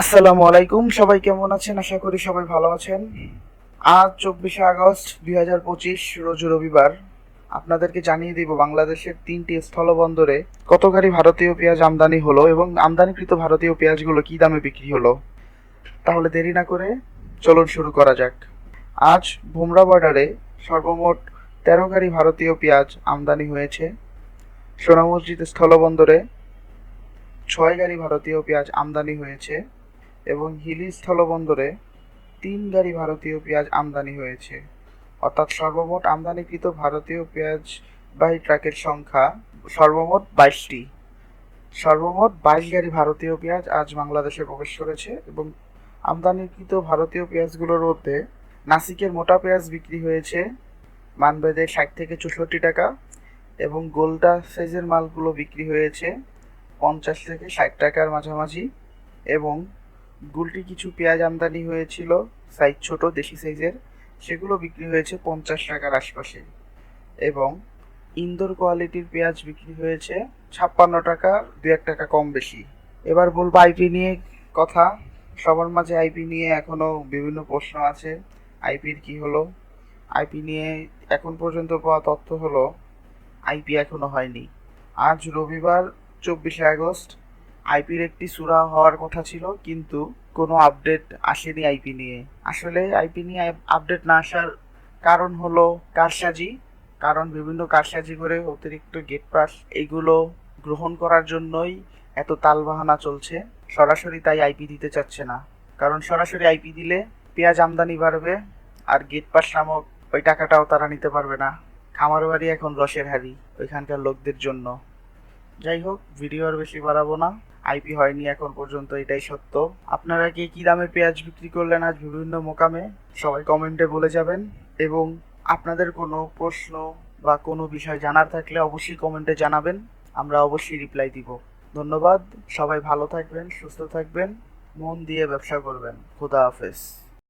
আসসালামু আলাইকুম। সবাই কেমন আছেন? আশা করি সবাই ভালো আছেন। আজ চব্বিশে আগস্ট দুই হাজার পঁচিশ, রোজ রবিবার। আপনাদেরকে জানিয়ে দিব, বাংলাদেশের তিনটি স্থলবন্দরে কত গাড়ি ভারতীয় পেঁয়াজ আমদানি হলো এবং আমদানিকৃত ভারতীয় পেঁয়াজগুলো কি দামে বিক্রি হলো? তাহলে দেরি না করে চলুন শুরু করা যাক। আজ ভুমরা বর্ডারে সর্বমোট তেরো গাড়ি ভারতীয় পেঁয়াজ আমদানি হয়েছে। সোনা মসজিদ স্থলবন্দরে ছয় গাড়ি ভারতীয় পেঁয়াজ আমদানি হয়েছে। এবং হিলি স্থলবন্দরে তিন গাড়ি ভারতীয় পেঁয়াজ আমদানি হয়েছে। অর্থাৎ সর্বমোট আমদানিকৃত ভারতীয় পেঁয়াজ বাহী ট্রাকের সংখ্যা সর্বমোট বাইশটি। সর্বমোট বাইশ গাড়ি ভারতীয় পেঁয়াজ আজ বাংলাদেশে প্রবেশ করেছে এবং আমদানিকৃত ভারতীয় পেঁয়াজগুলোর মধ্যে নাসিকের মোটা পেঁয়াজ বিক্রি হয়েছে মানবেদে ষাট থেকে চৌষট্টি টাকা এবং গোল্ডা সাইজের মালগুলো বিক্রি হয়েছে পঞ্চাশ থেকে ষাট টাকার মাঝামাঝি এবং গুলটি কিছু পেঁয়াজ আমদানি হয়েছিল সাইজ ছোট, দেশি সাইজের সেগুলো বিক্রি হয়েছে পঞ্চাশ টাকার আশপাশে। এবং ইন্দোর কোয়ালিটির পেঁয়াজ বিক্রি হয়েছে ছাপ্পান্ন টাকা, দু এক টাকা কম বেশি। এবার বলব আইপি নিয়ে কথা। সবার মাঝে আইপি নিয়ে এখনও বিভিন্ন প্রশ্ন আছে। আইপির কি হলো? আইপি নিয়ে এখন পর্যন্ত পাওয়া তথ্য হলো আইপি এখনও হয়নি। আজ রবিবার, চব্বিশে আগস্ট আইপির একটি সুরা হওয়ার কথা ছিল, কিন্তু কোনো আপডেট আসেনি আইপি নিয়ে। আসলে আইপি নিয়ে আপডেট না আসার কারণ হলো কারসাজি, কারণ বিভিন্ন কারসাজি করে অতিরিক্ত গেট পাস এইগুলো গ্রহণ করার জন্যই এত তালবাহানা চলছে। সরাসরি তাই আইপি দিতে চাচ্ছে না। কারণ সরাসরি আইপি দিলে পেঁয়াজ আমদানি বাড়বে আর গেট পাস নামক ওই টাকাটাও তারা নিতে পারবে না। খামার বাড়ি এখন রসের হাড়ি ওইখানকার লোকদের জন্য। যাই হোক ভিডিও আর বেশি বাড়াবো না। আইপি হয়নি এখন পর্যন্ত, এটাই সত্য। আপনারা কি কি দামে পেঁয়াজ বিক্রি করলেন আজ বিভিন্ন মোকামে, সবাই কমেন্টে বলে যাবেন। এবং আপনাদের কোনো প্রশ্ন বা কোনো বিষয় জানার থাকলে অবশ্যই কমেন্টে জানাবেন। আমরা অবশ্যই রিপ্লাই দিব। ধন্যবাদ, সবাই ভালো থাকবেন, সুস্থ থাকবেন, মন দিয়ে ব্যবসা করবেন। খুদা হাফেজ।